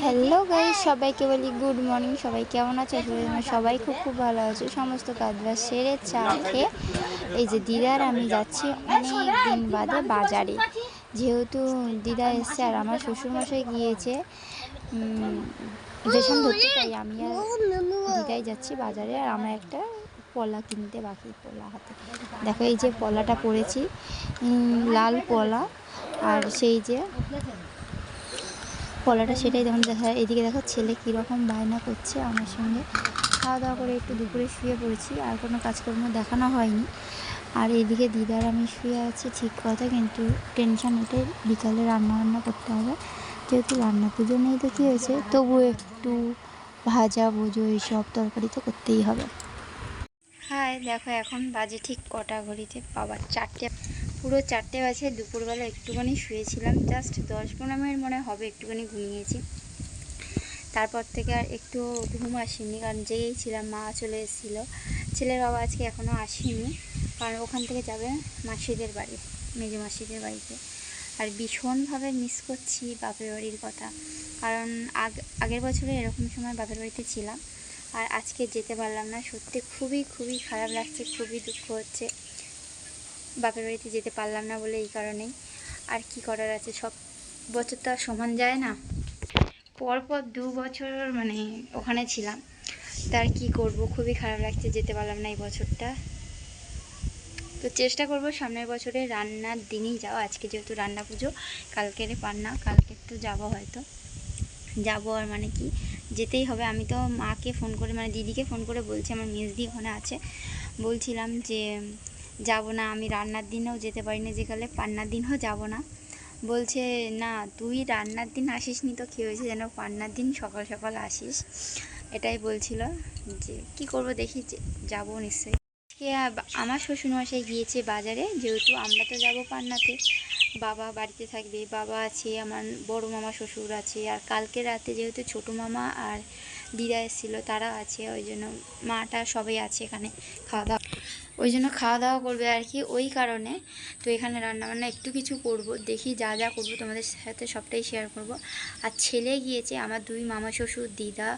Hello guy সবাইকে বলি good morning সবাই কেমন আছে? সবাই খুব খুব ভালো আছে। সমস্ত কাজ বাজ সেরে চা খেয়ে এই যে দিদার আমি যাচ্ছি অনেক দিন বাদে বাজারে। যেহেতু দিদা এসছে আর আমার শ্বশুরমশাই গিয়েছে রেশন ধরতে, তাই আমি আর দিদাই যাচ্ছি বাজারে। আর আমরা একটা পলা কিনতে, বাকি পলা হাতে। দেখো এই যে পলাটা পরেছি লাল পলা। আর সেই যে পলাটা সেটাই যখন দেখা যায় এদিকে দেখো ছেলে কীরকম বায়না করছে আমার সঙ্গে। খাওয়া দাওয়া করে একটু দুপুরে শুয়ে পড়েছি, আর কোনো কাজকর্ম দেখানো হয়নি। আর এদিকে দিদার আমি শুয়ে আছি ঠিক কথা, কিন্তু টেনশন এটাই বিকালে রান্না বান্না করতে হবে। যেহেতু রান্না পুজো নেই তো কী হয়েছে? তবু একটু ভাজা, ভুজো এইসব তরকারি তো করতেই হবে। হ্যাঁ দেখো এখন বাজে ঠিক কটা ঘড়িতে, বাবা চারটে। পুরো চারটে বাজে, দুপুরবেলা একটুখানি শুয়েছিলাম জাস্ট দশ পনেরো মিনিট মনে হবে, একটুখানি ঘুমিয়েছি। তারপর থেকে আর একটু ঘুম আসেনি, কারণ জেগেই ছিলাম মা চলে এসেছিল। ছেলের বাবা আজকে এখনও আসেনি, কারণ ওখান থেকে যাবে মাসিদের বাড়ি, মেজো মাসিদের বাড়িতে। আর ভীষণভাবে মিস করছি বাপের বাড়ির কথা, কারণ আগ, আগের বছরে এরকম সময় বাপের বাড়িতে ছিলাম। আর আজকে যেতে পারলাম না, সত্যি খুবই খুবই খারাপ লাগছে, খুবই দুঃখ হচ্ছে। বাপের বাড়িতে যেতে পারলাম না বলে এই কারণেই। আর কি করার আছে? সব বছর তো আর সমান যায় না। পরপর দু বছর মানে ওখানে ছিলাম। তার কি করব? খুবই খারাপ লাগছে যেতে পারলাম না এই বছরটা। তো চেষ্টা করব সামনের বছরে রান্নার দিনই যাও আজকে যেহেতু রান্না পুজো কালকের পান্না, কালকে তো যাব হয়তো। যাব আর মানে কি? যেতেই হবে। আমি তো মাকে ফোন করে মানে দিদিকে ফোন করে বলছি। আমার মেজদি ওখানে আছে। বলছিলাম যে যাব না, আমি রান্নার দিনেও যেতে পারি না যেকালে পান্নার দিনও যাব না। বলছে, না, তুই রান্নার দিন আসিস নি তো, কী হয়েছে যেন পান্নার দিন সকাল সকাল আসিস? এটাই বলছিল যে, কি করব দেখি যাব নিশ্চয়ই। আমার শ্বশুরমশাই গিয়েছে বাজারে, যেহেতু আমরা তো যাব পান্নাতে। বাবা বাড়িতে থাকবে, বাবা আছে, আমার বড় মামা শ্বশুর আছে, আর কালকে রাতে যেহেতু ছোটো মামা আর দিদা এসেছিল, তারা আছে, ওই জন্য মাটা সবাই আছে এখানে, খাওয়া দাওয়া। ওই জন্য খাওয়া দাওয়া করবে আর কি, ওই কারণে। তো এখানে রান্নাবান্না একটু কিছু করব, দেখি যা যা করব তোমাদের সাথে সবটাই শেয়ার করব। আর ছেলে গিয়েছে, আমার দুই মামা শ্বশুর, দিদা।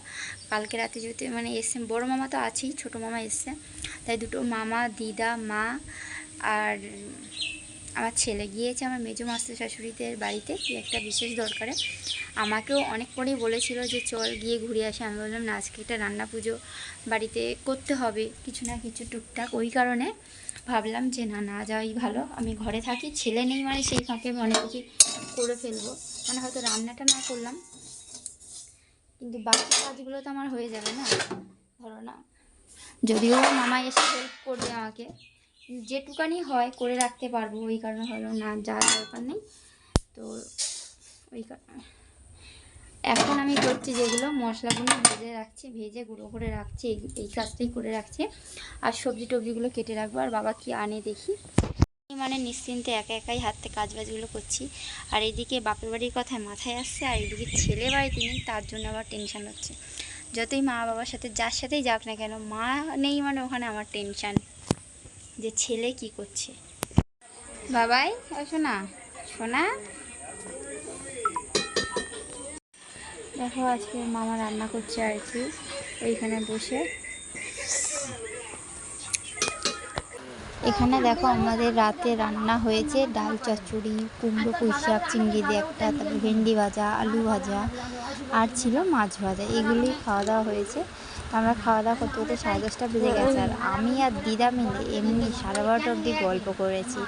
কালকে রাতে যেহেতু মানে এসছে, বড় মামা তো আছেই, ছোট মামা এসছে। তাই দুটো মামা, দিদা, মা আর আমার ছেলে গিয়েছে আমার মেজো মাস্টার শাশুড়িদের বাড়িতে কি একটা বিশেষ দরকারে। আমাকেও অনেক পরেই বলেছিল যে চল গিয়ে ঘুরে আসি। আমি বললাম, না, আজকে একটা রান্না পুজো বাড়িতে করতে হবে। কিছু না কিছু টুকটাক। ওই কারণে ভাবলাম যে, না না যাওয়াই ভালো। আমি ঘরে থাকি, ছেলে নেই মানে সেই ফাঁকে অনেক কিছু করে ফেলব। মানে হয়তো রান্নাটা না করলাম। কিন্তু বাকি কাজগুলো তো আমার হয়ে যাবে না। ধরো না। যদিও মামা এসে হেল্প করবে আমাকে। যেটুকানি হয় করে রাখতে পারব, ওই কারণে হলো না যা দরকার নেই। তো ওই এখন আমি করছি যেগুলো, মশলাগুলো ভেজে রাখছি, ভেজে গুঁড়ো করে রাখছি, এই কাজটাই করে রাখছি। আর সবজি টবজিগুলো কেটে রাখব, আর বাবা কি আনে দেখি। মানে নিশ্চিন্তে একা একাই হাতে কাজ বাজগুলো করছি। আর এইদিকে বাপের বাড়ির কথায় মাথায় আসছে, আর এইদিকে ছেলে বাড়িতে নেই, তার জন্য আবার টেনশন হচ্ছে। যতই মা বাবার সাথে, যার সাথেই যাক না কেন, মা নেই মানে ওখানে আমার টেনশন যে ছেলে কি করছে? বাবাই, ও শোনা শোনা দেখো আজকে মামা রান্না করছে আর কি, ওইখানে বসে। এখানে দেখো আমাদের রাতে রান্না হয়েছে ডাল, চচ্চড়ি, কুমড়ো পুঁই চিংড়ি দিয়ে একটা, তারপর ভেন্ডি ভাজা, আলু ভাজা আর ছিল মাছ ভাজা। এগুলি খাওয়া দাওয়া হয়েছে। আমরা খাওয়া দাওয়া করতে করতে সাড়ে দশটা বেজে গেছে আর আমি আর দিদা মিলে এমনি সাড়ে বারোটা অবধি গল্প করেছি।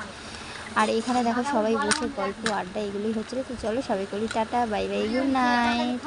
আর এখানে দেখো সবাই বসে গল্প, আড্ডা এগুলোই হচ্ছিল। তো চলো সবাই করি, tata, bye bye, good night.